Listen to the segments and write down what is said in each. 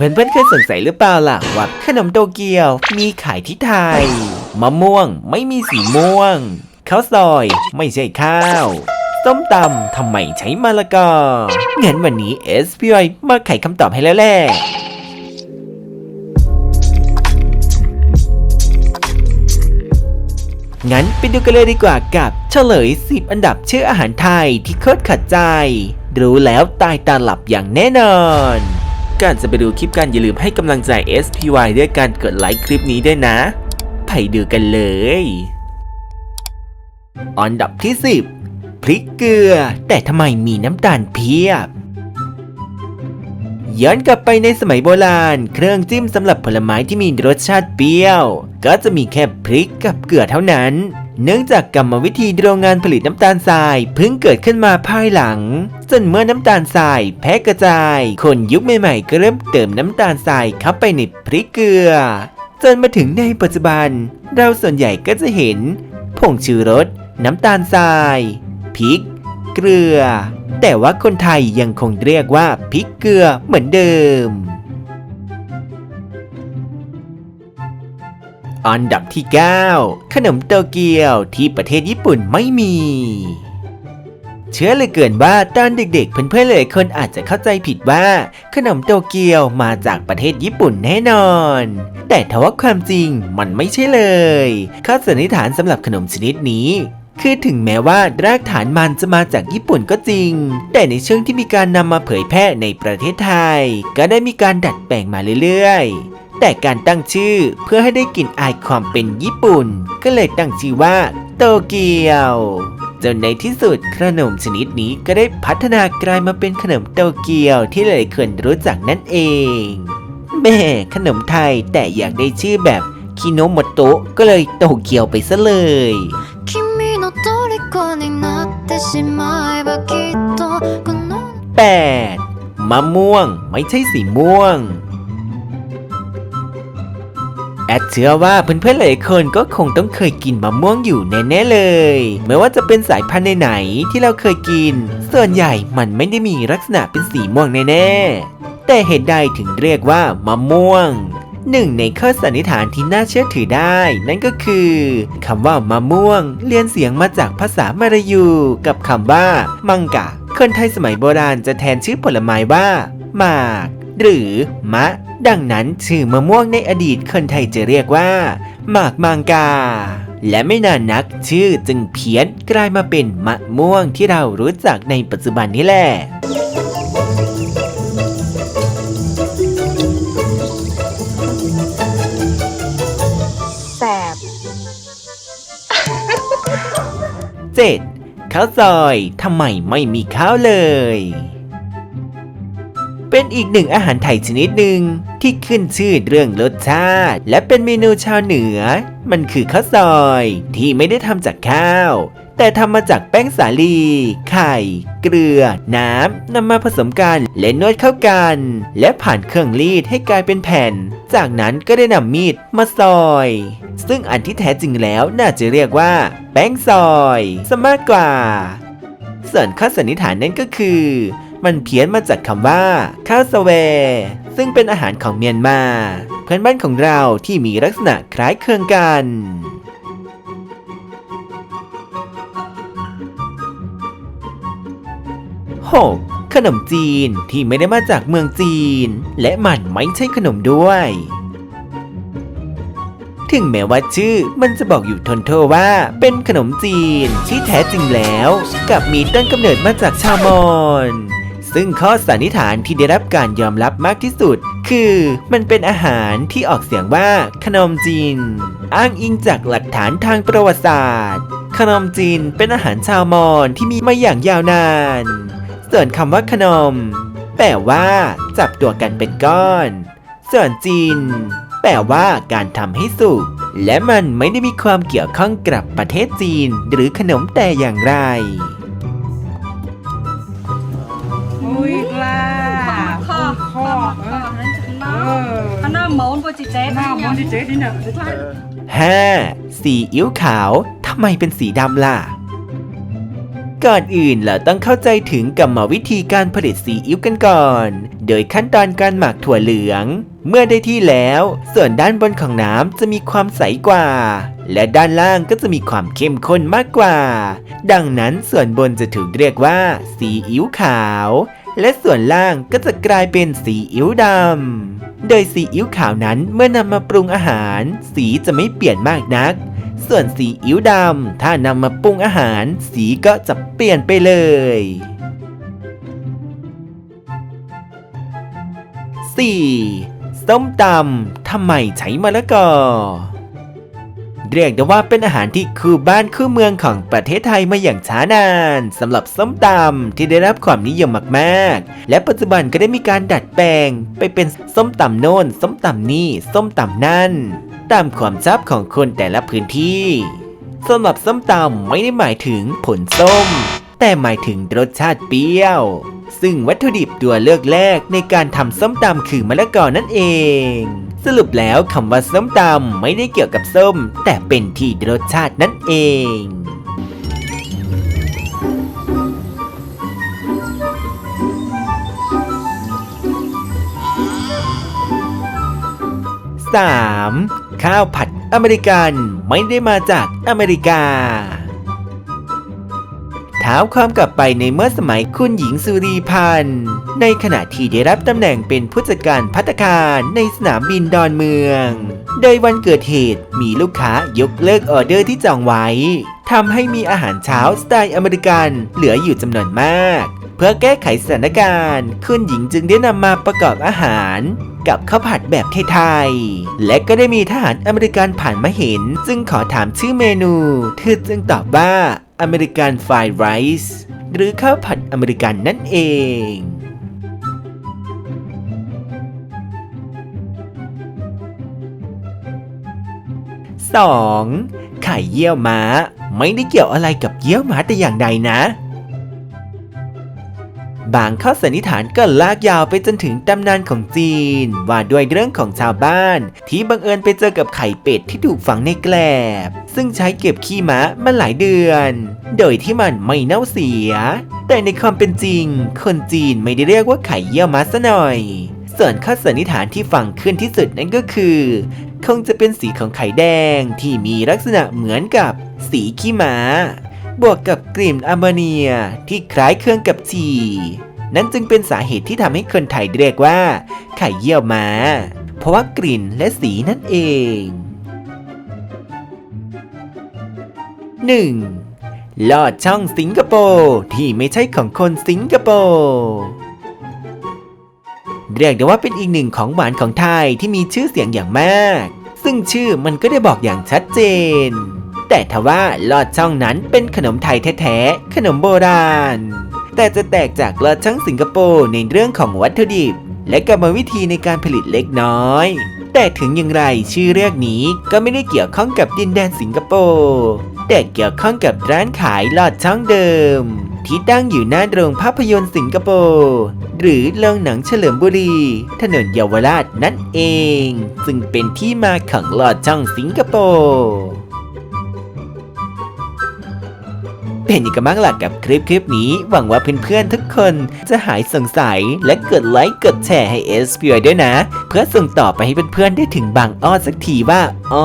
เพื่อนๆเคยสงสัยหรือเปล่าล่ะว่าขนมโตเกียว มีขายที่ไทย มะม่วงไม่มีสีม่วง ข้าวซอยไม่ใช่ข้าว ส้มตำทำไมใช้มะละกองั้นวันนี้ SPY มาไขคำตอบให้แล้วแหละงั้นไปดูกันเลยดีกว่ากับเฉลย 10 อันดับชื่ออาหารไทยที่โคตรขัดใจ รู้แล้วตายตาหลับอย่างแน่นอน ก่อนจะไปดูคลิปกันอย่าลืมให้กำลังใจ SPY ด้วยการกดไลค์คลิปนี้ด้วยนะ ไปดูกันเลยอันดับที่ 10 พริกเกลือ แต่ทำไมมีน้ำตาลเพียบ ย้อนกลับไปในสมัยโบราณ เครื่องจิ้มสำหรับผลไม้ที่มีรสชาติเปรี้ยว ก็จะมีแค่พริกกับเกลือเท่านั้น เนื่องจากกรรมวิธีโรงงานผลิตน้ำตาลทรายเพิ่งเกิดขึ้นมาภายหลัง จนเมื่อน้ำตาลทรายแพร่กระจาย คนยุคใหม่ๆก็เริ่มเติมน้ำตาลทรายเข้าไปในพริกเกลือ จนมาถึงในปัจจุบัน เราส่วนใหญ่ก็จะเห็นผงชูรส น้ำตาลทรายพริก เกลือ แต่ว่าคนไทยยังคงเรียกว่าพริกเกลือเหมือนเดิม อันดับที่ 9 ขนมโตเกียวที่ประเทศญี่ปุ่นไม่มี เชื่อเลยเกินว่าตอนเด็กๆ เพื่อนๆหลายคนอาจจะเข้าใจผิดว่า ขนมโตเกียวมาจากประเทศญี่ปุ่นแน่นอน แต่ทว่าความจริงมันไม่ใช่เลยข้อสันนิษฐานสำหรับขนมชนิดนี้คือถึงแม้ว่ารากฐานมันจะมาจากญี่ปุ่นก็จริง แต่ในช่วงที่มีการนำมาเผยแพร่ในประเทศไทย ก็ได้มีการดัดแปลงมาเรื่อยๆ แต่การตั้งชื่อเพื่อให้ได้กลิ่นอายความเป็นญี่ปุ่น ก็เลยตั้งชื่อว่าโตเกียว จนในที่สุดขนมชนิดนี้ก็ได้พัฒนากลายมาเป็นขนมโตเกียวที่หลายคนรู้จักนั่นเองแม่ขนมไทยแต่อยากได้ชื่อแบบคิโนโมโตะก็เลยโตเกียวไปซะเลยแปดมะม่วงไม่ใช่สีม่วง แอดเชื่อว่าเพื่อนๆหลายคนก็คงต้องเคยกินมะม่วงอยู่แน่ๆเลย ไม่ว่าจะเป็นสายพันธุ์ไหนๆที่เราเคยกิน ส่วนใหญ่มันไม่ได้มีลักษณะเป็นสีม่วงแน่ๆ แต่เหตุใดถึงเรียกว่ามะม่วงหนึ่งในข้อสันนิษฐานที่น่าเชื่อถือได้ นั่นก็คือคำว่ามะม่วงเรียนเสียงมาจากภาษามลายู กับคำว่า มังกะ คนไทยสมัยโบราณจะแทนชื่อผลไม้ว่าหมาก หรือมะ ดังนั้นชื่อมะม่วงในอดีตคนไทยจะเรียกว่าหมากมังกา และไม่นานนักชื่อจึงเพี้ยนกลายมาเป็นมะม่วงที่เรารู้จักในปัจจุบันนี้แหละแสบ 7. ข้าวซอยทำไมไม่มีข้าวเลย เป็นอีกหนึ่งอาหารไทยชนิดหนึ่งที่ขึ้นชื่อเรื่องรสชาติ และเป็นเมนูชาวเหนือ มันคือข้าวซอยที่ไม่ได้ทำจากข้าว แต่ทำมาจากแป้งสาลี ไข่ เกลือ น้ำนำมาผสมกันและนวดเข้ากัน และผ่านเครื่องรีดให้กลายเป็นแผ่น จากนั้นก็ได้นำมีดมาซอย ซึ่งอันที่แท้จริงแล้วน่าจะเรียกว่า แป้งซอยซะมากกว่า ส่วนข้อสันนิษฐานนั้นก็คือ มันเพี้ยนมาจากคำว่าข้าวสเว ซึ่งเป็นอาหารของเมียนมา เพื่อนบ้านของเราที่มีลักษณะคล้ายเคลึงกัน 6. ขนมจีนที่ไม่ได้มาจากเมืองจีน และมันไม่ใช่ขนมด้วย ถึงแม้ว่าชื่อมันจะบอกอยู่ทนโทว่าเป็นขนมจีนที่แท้จริงแล้ว กับมีต้นกำเนิดมาจากชาวมอญ ซึ่งข้อสันนิษฐานที่ได้รับการยอมรับมากที่สุด คือมันเป็นอาหารที่ออกเสียงว่าขนมจีน อ้างอิงจากหลักฐานทางประวัติศาสตร์ ขนมจีนเป็นอาหารชาวมอญที่มีมาอย่างยาวนาน ส่วนคำว่าขนม แปลว่า จับตัวกันเป็นก้อน ส่วนจีน แปลว่าการทำให้สุกและมันไม่ได้มีความเกี่ยวข้องกับประเทศจีน หรือขนมแต่อย่างไร เจ๊หน้ามอนที่เจ๊ที่เนี่ย 5. สีอิ๊วขาวทำไมเป็นสีดำล่ะ ก่อนอื่นเราต้องเข้าใจถึงกรรมวิธีการผลิตซีอิ๊วกันก่อน โดยขั้นตอนการหมักถั่วเหลือง เมื่อได้ที่แล้ว ส่วนด้านบนของน้ำจะมีความใสกว่า และด้านล่างก็จะมีความเข้มข้นมากกว่า ดังนั้นส่วนบนจะถูกเรียกว่าซีอิ๊วขาว และส่วนล่างก็จะกลายเป็นซีอิ๊วดำ โดยซีอิ๊วขาวนั้นเมื่อนำมาปรุงอาหาร สีจะไม่เปลี่ยนมากนัก ส่วนสีอิ๊วดำถ้านำมาปรุงอาหาร สีก็จะเปลี่ยนไปเลย 4. ส้มตำทำไมใช้มะละกอ เรียกได้ว่าเป็นอาหารที่คู่บ้านคู่เมืองของประเทศไทยมาอย่างช้านานสำหรับส้มตำที่ได้รับความนิยมมากๆ และปัจจุบันก็ได้มีการดัดแปลง ไปเป็นส้มตำโน่น ส้มตำนี่ ส้มตำนั่น ตามความชอบของคนแต่ละพื้นที่สำหรับส้มตำไม่ได้หมายถึงผลส้ม แต่หมายถึงรสชาติเปรี้ยว ซึ่งวัตถุดิบตัวเลือกแรกในการทำส้มตำคือมะละกอนั่นเอง สรุปแล้วคำว่าส้มตำไม่ได้เกี่ยวกับส้ม แต่เป็นที่รสชาตินั่นเอง 3. ข้าวผัดอเมริกันไม่ได้มาจากอเมริกา ท้าความกลับไปในเมื่อสมัยคุณหญิงสุรีพันธ์ ในขณะที่ได้รับตำแหน่งเป็นผู้จัดการพัตคารในสนามบินดอนเมือง โดยวันเกิดเหตุมีลูกค้ายกเลิกออเดอร์ที่จองไว้ทำให้มีอาหารเช้าสไตล์อเมริกันเหลืออยู่จำนวนมาก เพื่อแก้ไขสถานการณ์ คุณหญิงจึงได้นำมาประกอบอาหารกับข้าวผัดแบบไทยๆ และก็ได้มีทหารอเมริกันผ่านมาเห็น จึงขอถามชื่อเมนู เธอจึงตอบว่า อเมริกันฟรายไรซ์หรือข้าวผัดอเมริกันนั่นเองสองไข่เยี่ยวม้า ไม่ได้เกี่ยวอะไรกับเยี่ยวม้าแต่อย่างใดนะ บางข้อสันนิษฐานก็ลากยาวไปจนถึงตำนานของจีน ว่าด้วยเรื่องของชาวบ้าน ที่บังเอิญไปเจอกับไข่เป็ดที่ถูกฝังในแกลบ ซึ่งใช้เก็บขี้ม้ามาหลายเดือน โดยที่มันไม่เน่าเสีย แต่ในความเป็นจริง คนจีนไม่ได้เรียกว่าไข่เยี่ยวม้าซะหน่อย ส่วนข้อสันนิษฐานที่ฟังขึ้นที่สุดนั่นก็คือ คงจะเป็นสีของไข่แดงที่มีลักษณะเหมือนกับสีขี้ม้า บวกกับกลิ่นอะมโมเนียที่คล้ายเครื่องกับฉี่นั่นจึงเป็นสาเหตุที่ทำให้คนไทยเรียกว่า ไข่เยี่ยวม้า เพราะว่ากลิ่นและสีนั่นเอง 1. ลอดช่องสิงคโปร์ที่ไม่ใช่ของคนสิงคโปร์เรียกได้ว่าเป็นอีกหนึ่งของหวานของไทยที่มีชื่อเสียงอย่างมาก ซึ่งชื่อมันก็ได้บอกอย่างชัดเจน แต่ทว่าลอดช่องนั้นเป็นขนมไทยแท้ๆ ขนมโบราณ แต่จะแตกจากลอดช่องสิงคโปร์ในเรื่องของวัตถุดิบ และกรรมวิธีในการผลิตเล็กน้อย แต่ถึงอย่างไรชื่อเรียกนี้ก็ไม่ได้เกี่ยวข้องกับดินแดนสิงคโปร์แต่เกี่ยวข้องกับร้านขายลอดช่องเดิม ที่ตั้งอยู่หน้าโรงภาพยนตร์สิงคโปร์หรือโรงหนังเฉลิมบุรี ถนนเยาวราชนั่นเอง ซึ่งเป็นที่มาของลอดช่องสิงคโปร์ เป็นยังไงบ้างล่ะกับคลิปคลิปนี้ หวังว่าเพื่อนๆทุกคนจะหายสงสัยและกดไลค์กดแชร์ให้ s p ด้วยนะ เพื่อส่งต่อไปให้เพื่อนๆได้ถึงบางอ้อสักทีว่าอ๋อ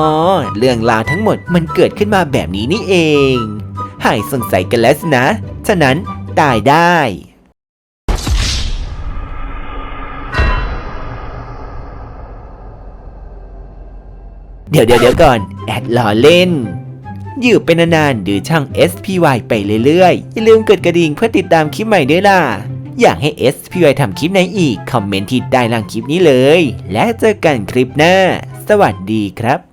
เรื่องราวทั้งหมดมันเกิดขึ้นมาแบบนี้นี่เอง หายสงสัยกันแล้วสินะ ฉะนั้นตายได้เดี๋ยวเดี๋ยวเดี๋ยวก่อน แอดล้อเล่น อยู่เป็นนานๆดูช่อง SPY ไปเรื่อยๆ อย่าลืมกดกระดิ่งเพื่อติดตามคลิปใหม่ด้วยล่ะ อยากให้ SPY ทำคลิปไหนอีก คอมเมนต์ที่ใต้ล่างคลิปนี้เลย และเจอกันคลิปหน้า สวัสดีครับ